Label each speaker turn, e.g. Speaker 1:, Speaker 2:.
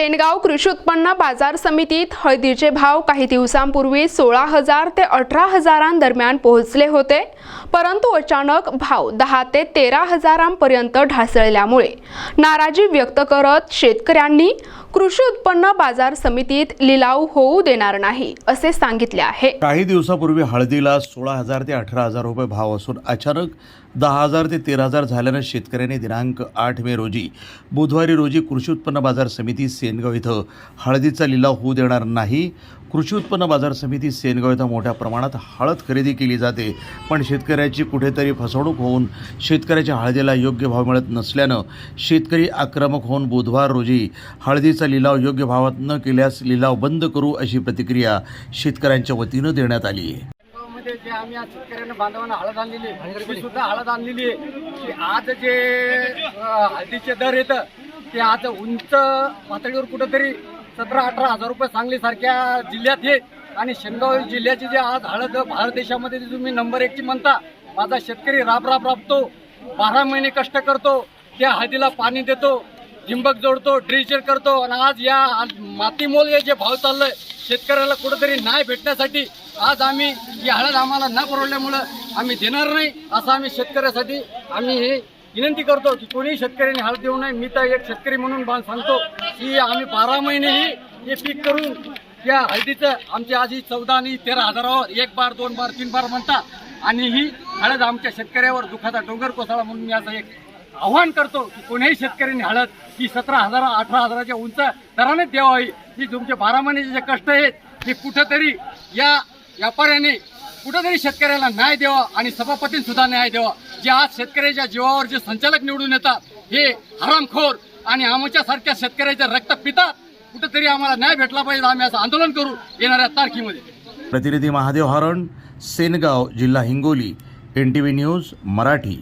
Speaker 1: सेनगाव कृषी उत्पन्न बाजार समितीत हळदीचे भाव काही दिवसांपूर्वी सोळा हजार ते अठरा हजारांदरम्यान पोहोचले होते परंतु अचानक भाव दहा ते तेरा हजारांपर्यंत ढासळल्यामुळे नाराजी व्यक्त करत शेतकऱ्यांनी कृषी उत्पन्न बाजार समितीत लिलाव होऊ देणार नाही असे सांगितले आहे.
Speaker 2: काही दिवसापूर्वी हळदीला सोळा हजार ते अठरा हजार रुपये भाव असून अचानक दहा हजार ते तेरा हजार झाल्यानं शेतकऱ्यांनी दिनांक आठ मे रोजी बुधवारी रोजी कृषी उत्पन्न बाजार समिती सेनगाव इथं हळदीचा लिलाव होऊ देणार नाही कृषी उत्पन्न बाजार समिती सेनगाव इथं मोठ्या प्रमाणात हळद खरेदी केली जाते. पण शेतकऱ्याची कुठेतरी फसवणूक होऊन शेतकऱ्याच्या हळदीला योग्य भाव मिळत नसल्यानं शेतकरी आक्रमक होऊन बुधवार रोजी हळदीचा लिलाव योग्य भावात न केल्यास लिलाव बंद करू अशी प्रतिक्रिया शेतकऱ्यांच्या वतीनं देण्यात आली आहे.
Speaker 3: मध्ये जे आम्ही आज शेतकऱ्यांना बांधवांना हळद आणलेली आहे ती सुद्धा हळद आणलेली आहे की आज जे हळदीचे दर येतं ते आज उंच पातळीवर कुठंतरी सतरा अठरा हजार रुपये सांगलीसारख्या जिल्ह्यात हे. आणि शेनगाव जिल्ह्याची जे आज हळद भारत देशामध्ये जे तुम्ही नंबर एकची म्हणता माझा शेतकरी राब राब राबतो. बारा महिने कष्ट करतो. त्या हळदीला पाणी देतो. झिंबक जोडतो ड्रिचर करतो. आणि आज या मातीमोल हे जे भाव चाललंय शेतकऱ्याला कुठेतरी न्याय भेटण्यासाठी आज आम्ही ही हळद आम्हाला न परवडल्यामुळं आम्ही देणार नाही असं आम्ही शेतकऱ्यासाठी आम्ही हे विनंती करतो की कोणीही शेतकऱ्यांनी हळद देऊ नये. मी तर एक शेतकरी म्हणून बा- सांगतो की आम्ही बारा महिनेही हे पीक करून या हळदीचं आमची आज ही चौदा आणि तेरा हजारावर एक बार दोन बार तीन बार म्हणता आणि ही हळद आमच्या शेतकऱ्यावर दुखाचा डोंगर कोसळा म्हणून मी असं एक आव्हान करतो की कोणीही शेतकऱ्यांनी हळद ही सतरा हजार अठरा हजाराच्या उंच दरानेच द्यावी. ही तुमचे बारा महिन्याचे जे कष्ट आहेत ते कुठंतरी या व्यापाऱ्याने कुठंतरी शेतकऱ्याला न्याय द्यावा आणि सभापतींना सुद्धा न्याय द्यावा. जे आज शेतकऱ्याच्या जीवावर जे संचालक निवडून येतात हे हरामखोर आणि आमच्या सारख्या शेतकऱ्याचे रक्त पितात. कुठंतरी आम्हाला न्याय भेटला पाहिजे आम्ही असं आंदोलन करू येणाऱ्या तारखेमध्ये.
Speaker 2: प्रतिनिधी महादेव हरण सेनगाव जिल्हा Hingoli N T V news Marathi.